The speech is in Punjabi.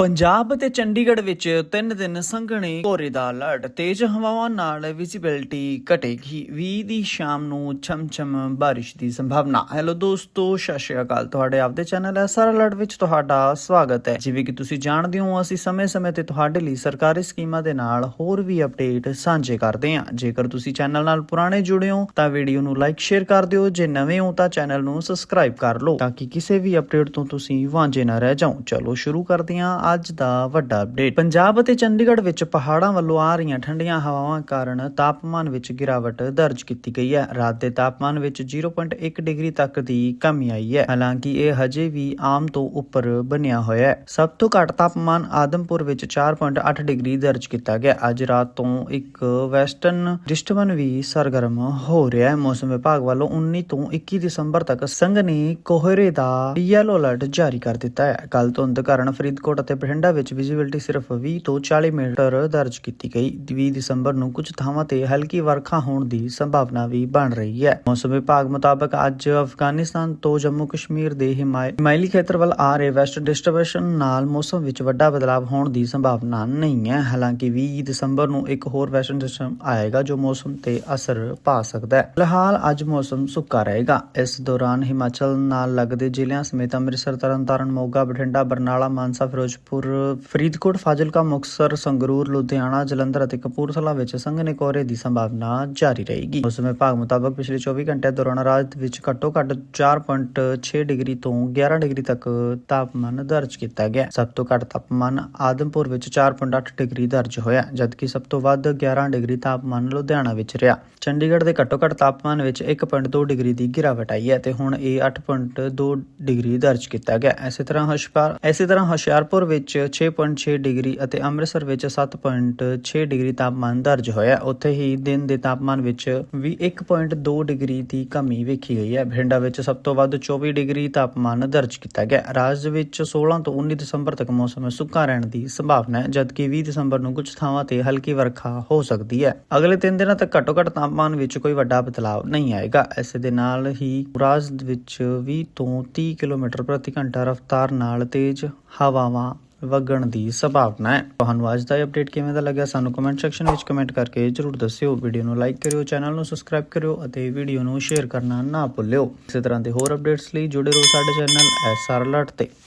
ਪੰਜਾਬ ਅਤੇ ਚੰਡੀਗੜ੍ਹ ਵਿੱਚ ਤਿੰਨ ਦਿਨ ਸੰਘਣੇ ਕੋਰੇ ਦਾ ਅਲਰਟ, ਤੇਜ਼ ਹਵਾਵਾਂ ਨਾਲ ਵਿਜ਼ਿਬਿਲਟੀ ਘਟੇਗੀ। 20 ਦੀ ਸ਼ਾਮ ਨੂੰ ਛਮ-ਛਮ ਬਾਰਿਸ਼ ਦੀ ਸੰਭਾਵਨਾ। ਹੈਲੋ ਦੋਸਤੋ, ਸਤਿ ਸ਼੍ਰੀ ਅਕਾਲ। ਤੁਹਾਡੇ ਆਪਦੇ ਚੈਨਲ ਐਸਆਰ ਅਲਰਟ ਵਿੱਚ ਤੁਹਾਡਾ ਸਵਾਗਤ ਹੈ। ਜਿਵੇਂ ਕਿ ਤੁਸੀਂ ਜਾਣਦੇ ਹੋ, ਅਸੀਂ ਸਮੇਂ-ਸਮੇਂ ਤੇ ਤੁਹਾਡੇ ਲਈ ਸਰਕਾਰੀ ਸਕੀਮਾਂ ਦੇ ਨਾਲ ਹੋਰ ਵੀ ਅਪਡੇਟ ਸਾਂਝੇ ਕਰਦੇ ਹਾਂ। ਜੇਕਰ ਤੁਸੀਂ ਚੈਨਲ ਨਾਲ ਪੁਰਾਣੇ ਜੁੜੇ ਹੋ, ਤਾਂ ਵੀਡੀਓ ਨੂੰ ਲਾਈਕ ਸ਼ੇਅਰ ਕਰ ਦਿਓ। ਜੇ ਨਵੇਂ ਹੋ, ਤਾਂ ਚੈਨਲ ਨੂੰ ਸਬਸਕ੍ਰਾਈਬ ਕਰ ਲਓ, ਤਾਂ ਕਿ ਕਿਸੇ ਵੀ ਅਪਡੇਟ ਤੋਂ ਤੁਸੀਂ ਵਾਂਝੇ ਨਾ ਰਹਿ ਜਾਓ। ਚਲੋ, ਸ਼ੁਰੂ ਕਰਦੇ ਹਾਂ। ਅੱਜ ਦਾ ਵੱਡਾ ਅਪਡੇਟ ਪੰਜਾਬ ਅਤੇ ਚੰਡੀਗੜ੍ਹ ਵਿੱਚ ਪਹਾੜਾਂ ਵੱਲੋਂ ਆ ਰਹੀਆਂ ਠੰਡੀਆਂ ਹਵਾਵਾਂ ਕਾਰਨ ਤਾਪਮਾਨ ਵਿੱਚ ਗਿਰਾਵਟ ਦਰਜ ਕੀਤੀ ਗਈ ਹੈ। ਰਾਤ ਦੇ ਤਾਪਮਾਨ ਵਿੱਚ 0.1 ਡਿਗਰੀ ਤੱਕ ਦੀ ਕਮੀ ਆਈ ਹੈ। ਹਾਲਾਂਕਿ ਇਹ ਹਜੇ ਵੀ ਆਮ ਤੋਂ ਉੱਪਰ ਬਣਿਆ ਹੋਇਆ ਹੈ। ਸਭ ਤੋਂ ਘੱਟ ਤਾਪਮਾਨ ਆਦਮਪੁਰ ਵਿੱਚ 4.8 ਡਿਗਰੀ ਦਰਜ ਕੀਤਾ ਗਿਆ। ਅੱਜ ਰਾਤ ਤੋਂ ਇੱਕ ਵੈਸਟਰਨ ਡਿਸਟਰਬਨ ਵੀ ਸਰਗਰਮ ਹੋ ਰਿਹਾ ਹੈ। ਮੌਸਮ ਵਿਭਾਗ ਵੱਲੋਂ 19 ਤੋਂ 21 ਦਸੰਬਰ ਤੱਕ ਸੰਘ ਨੇ ਕੋਹਰੇ ਦਾ ਯੈਲੋ ਅਲਰਟ ਜਾਰੀ ਕਰ ਦਿੱਤਾ ਹੈ। ਕੱਲ ਧੁੰਦ ਕਾਰਨ ਫਰੀਦਕੋਟ ਅਤੇ ਬਠਿੰਡਾ ਵਿੱਚ ਵਿਜ਼ਿਬਿਲਟੀ ਸਿਰਫ 20 ਤੋਂ 40 ਮੀਟਰ ਦਰਜ ਕੀਤੀ ਗਈ। 20 ਦਸੰਬਰ ਨੂੰ ਕੁਝ ਥਾਵਾਂ ਤੇ ਹਲਕੀ ਵਰਖਾ ਹੋਣ ਦੀ ਸੰਭਾਵਨਾ ਵੀ ਬਣ ਰਹੀ ਹੈ। ਮੌਸਮ ਵਿਭਾਗ ਮੁਤਾਬਕ ਅੱਜ ਅਫਗਾਨਿਸਤਾਨ ਤੋਂ ਜੰਮੂ ਕਸ਼ਮੀਰ ਦੇ ਹਿਮਾਇਲੀ ਖੇਤਰ ਵੱਲ ਆ ਰਹੇ ਵੈਸਟ ਡਿਸਟਰਬੈਂਸ਼ਨ ਨਾਲ ਮੌਸਮ ਵਿੱਚ ਵੱਡਾ ਬਦਲਾਅ ਹੋਣ ਦੀ ਸੰਭਾਵਨਾ ਨਹੀਂ ਹੈ। ਹਾਲਾਂਕਿ 20 ਦਸੰਬਰ ਨੂੰ ਇੱਕ ਹੋਰ ਵੈਸਟਰਨ ਸਿਸਟਮ ਆਏਗਾ ਜੋ ਮੌਸਮ ਤੇ ਅਸਰ ਪਾ ਸਕਦਾ ਹੈ। ਫਿਲਹਾਲ ਅੱਜ ਮੌਸਮ ਸੁੱਕਾ ਰਹੇਗਾ। ਇਸ ਦੌਰਾਨ ਹਿਮਾਚਲ ਨਾਲ ਲੱਗਦੇ ਜ਼ਿਲ੍ਹਿਆਂ ਸਮੇਤ ਅੰਮ੍ਰਿਤਸਰ, ਤਰਨਤਾਰਨ, ਮੋਗਾ, ਬਠਿੰਡਾ, ਬਰਨਾਲਾ, ਮਾਨਸਾ, ਫਿਰੋਜ਼ਪੁਰ ਫਰੀਦਕੋਟ, ਫਾਜ਼ਿਲਕਾ, ਮੁਕਤਸਰ, ਸੰਗਰੂਰ, ਲੁਧਿਆਣਾ, ਜਲੰਧਰ ਅਤੇ ਕਪੂਰਥਲਾ ਵਿੱਚ ਸੰਘਣੇ ਕੋਹਰੇ ਦੀ ਸੰਭਾਵਨਾ ਜਾਰੀ ਰਹੇਗੀ। ਮੌਸਮ ਵਿਭਾਗ ਮੁਤਾਬਕ ਪਿਛਲੇ 24 ਘੰਟਿਆਂ ਦੌਰਾਨ ਰਾਜ ਵਿੱਚ ਘੱਟੋ ਘੱਟ 4.6 ਡਿਗਰੀ ਤੋਂ 11 ਡਿਗਰੀ ਤੱਕ ਤਾਪਮਾਨ ਦਰਜ ਕੀਤਾ ਗਿਆ। ਸਭ ਤੋਂ ਘੱਟ ਤਾਪਮਾਨ ਆਦਮਪੁਰ ਵਿੱਚ 4.8 ਡਿਗਰੀ ਦਰਜ ਹੋਇਆ, ਜਦਕਿ ਸਭ ਤੋਂ ਵੱਧ 11 ਡਿਗਰੀ ਤਾਪਮਾਨ ਲੁਧਿਆਣਾ ਵਿੱਚ ਰਿਹਾ। ਚੰਡੀਗੜ੍ਹ ਦੇ ਘੱਟੋ ਘੱਟ ਤਾਪਮਾਨ ਵਿੱਚ 1.2 ਡਿਗਰੀ ਦੀ ਗਿਰਾਵਟ ਆਈ ਹੈ ਤੇ ਹੁਣ ਇਹ 8.2 ਡਿਗਰੀ ਦਰਜ ਕੀਤਾ ਗਿਆ। ਇਸੇ ਤਰ੍ਹਾਂ ਹੁਸ਼ਿਆਰ ਇਸੇ ਤਰ੍ਹਾਂ ਹੁਸ਼ਿਆਰਪੁਰ ਵਿੱਚ 6.6 ਡਿਗਰੀ ਅਤੇ ਅੰਮ੍ਰਿਤਸਰ ਵਿੱਚ 7.6 ਡਿਗਰੀ ਤਾਪਮਾਨ ਦਰਜ ਹੋਇਆ ਉੱਥੇ ਹੀ ਦਿਨ ਦੇ ਤਾਪਮਾਨ ਵਿੱਚ ਵੀ 1.2 ਡਿਗਰੀ ਦੀ ਕਮੀ ਵੇਖੀ ਗਈ ਹੈ। ਬਠਿੰਡਾ ਵਿੱਚ ਸਭ ਤੋਂ ਵੱਧ 24 ਡਿਗਰੀ ਤਾਪਮਾਨ ਦਰਜ ਕੀਤਾ ਗਿਆ ਰਾਜ ਵਿੱਚ 16 ਤੋਂ 19 ਦਸੰਬਰ ਤੱਕ ਮੌਸਮ ਸੁੱਕਾ ਰਹਿਣ ਦੀ ਸੰਭਾਵਨਾ ਹੈ, ਜਦਕਿ 20 ਦਸੰਬਰ ਨੂੰ ਕੁਝ ਥਾਵਾਂ ਤੇ ਹਲਕੀ ਵਰਖਾ ਹੋ ਸਕਦੀ ਹੈ। ਅਗਲੇ 3 ਦਿਨਾਂ ਤੱਕ ਘੱਟੋ ਘੱਟ ਤਾਪਮਾਨ ਵਿੱਚ ਕੋਈ ਵੱਡਾ ਬਦਲਾਅ ਨਹੀਂ ਆਏਗਾ। ਇਸੇ ਦੇ ਨਾਲ ਹੀ ਰਾਜ ਵਿੱਚ 20 ਤੋਂ 30 ਕਿਲੋਮੀਟਰ ਪ੍ਰਤੀ ਘੰਟਾ ਰਫ਼ਤਾਰ ਨਾਲ ਤੇਜ਼ ਹਵਾਵਾਂ ਵਗਣ ਦੀ ਸੰਭਾਵਨਾ ਹੈ। ਤੁਹਾਨੂੰ ਅੱਜ ਦਾ ਇਹ ਅਪਡੇਟ ਕਿਵੇਂ ਦਾ ਲੱਗਿਆ ਸਾਨੂੰ ਕਮੈਂਟ ਸੈਕਸ਼ਨ ਵਿੱਚ ਕਮੈਂਟ ਕਰਕੇ ਜਰੂਰ ਦੱਸਿਓ। ਵੀਡੀਓ ਨੂੰ ਲਾਈਕ ਕਰਿਓ ਚੈਨਲ ਨੂੰ ਸਬਸਕ੍ਰਾਈਬ ਕਰਿਓ ਅਤੇ ਵੀਡੀਓ ਨੂੰ ਸ਼ੇਅਰ ਕਰਨਾ ਨਾ ਭੁੱਲਿਓ। ਇਸੇ ਤਰ੍ਹਾਂ ਦੇ ਹੋਰ ਅਪਡੇਟਸ ਲਈ ਜੁੜੇ ਰਹੋ ਸਾਡੇ ਚੈਨਲ ਐਸਆਰ ਅਲਰਟ ਤੇ।